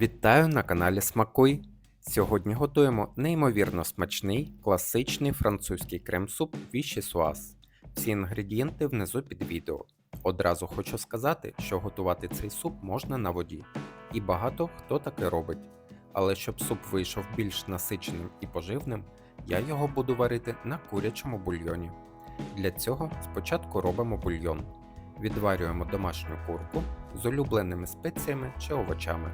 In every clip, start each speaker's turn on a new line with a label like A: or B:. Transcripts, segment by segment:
A: Вітаю на каналі Смакуй. Сьогодні готуємо неймовірно смачний класичний французький крем-суп Вішісуаз. Всі інгредієнти внизу під відео. Одразу хочу сказати, що готувати цей суп можна на воді, і багато хто таке робить. Але щоб суп вийшов більш насиченим і поживним, я його буду варити на курячому бульйоні. Для цього спочатку робимо бульйон. Відварюємо домашню курку з улюбленими спеціями чи овочами.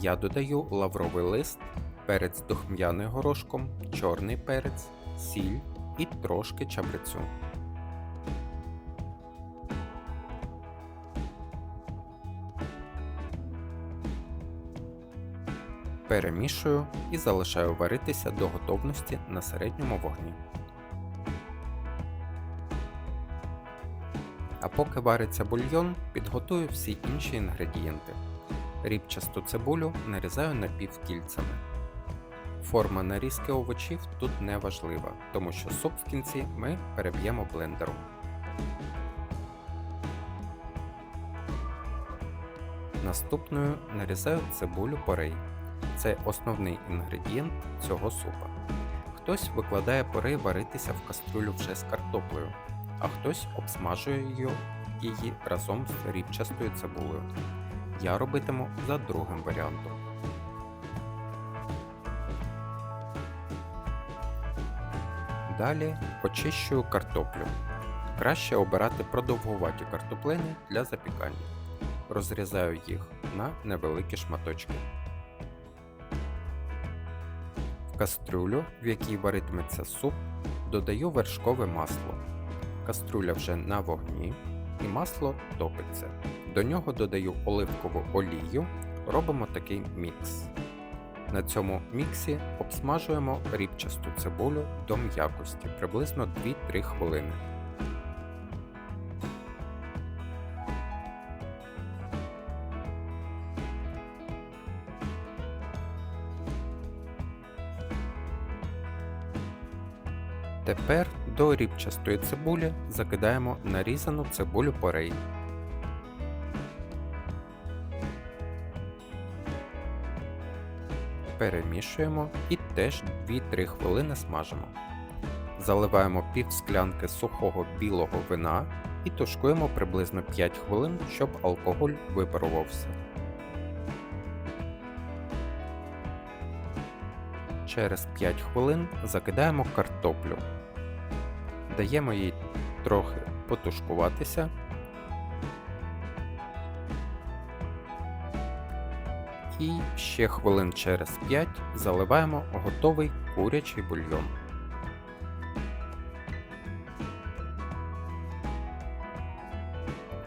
A: Я додаю лавровий лист, перець духм'яний горошком, чорний перець, сіль і трошки чабрецю. Перемішую і залишаю варитися до готовності на середньому вогні. А поки вариться бульйон, підготую всі інші інгредієнти. Рібчасту цибулю нарізаю напівкільцями. Форма нарізки овочів тут не важлива, тому що суп в кінці ми переб'ємо блендером. Наступною нарізаю цибулю порей. Це основний інгредієнт цього супа. Хтось викладає порей варитися в кастрюлю вже з картоплею, а хтось обсмажує її, разом з рібчастою цибулею. Я робитиму за другим варіантом. Далі очищую картоплю. Краще обирати продовгуваті картоплини для запікання. Розрізаю їх на невеликі шматочки. В кастрюлю, в якій варитиметься суп, додаю вершкове масло. Каструля вже на вогні і масло топиться. До нього додаю оливкову олію, робимо такий мікс. На цьому міксі обсмажуємо рібчасту цибулю до м'якості приблизно 2-3 хвилини. Тепер до рібчастої цибулі закидаємо нарізану цибулю порей. Перемішуємо і теж 2-3 хвилини смажимо. Заливаємо пів склянки сухого білого вина і тушкуємо приблизно 5 хвилин, щоб алкоголь випарувався. Через 5 хвилин закидаємо картоплю. Даємо їй трохи потушкуватися. І ще хвилин через 5 заливаємо готовий курячий бульйон.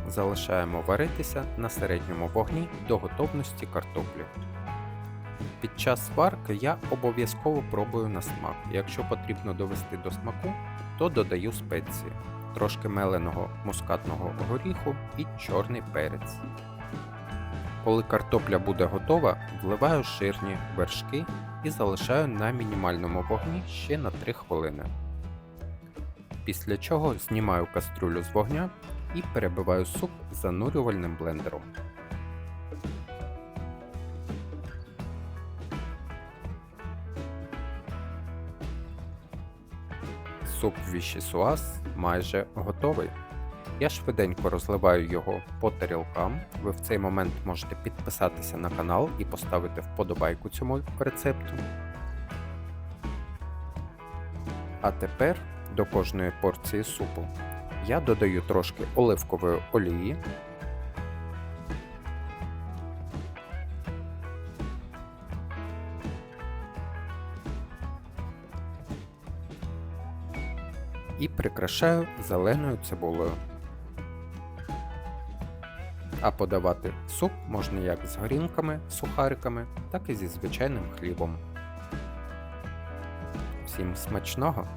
A: Залишаємо варитися на середньому вогні до готовності картоплі. Під час варки я обов'язково пробую на смак. Якщо потрібно довести до смаку, то додаю спеції, трошки меленого мускатного горіху і чорний перець. Коли картопля буде готова, вливаю жирні вершки і залишаю на мінімальному вогні ще на 3 хвилини. Після чого знімаю каструлю з вогня і перебиваю суп занурювальним блендером. Суп вішісуаз майже готовий. Я швиденько розливаю його по тарілкам. Ви в цей момент можете підписатися на канал і поставити вподобайку цьому рецепту. А тепер до кожної порції супу я додаю трошки оливкової олії. І прикрашаю зеленою цибулею. А подавати суп можна як з горінками, сухариками, так і зі звичайним хлібом. Всім смачного!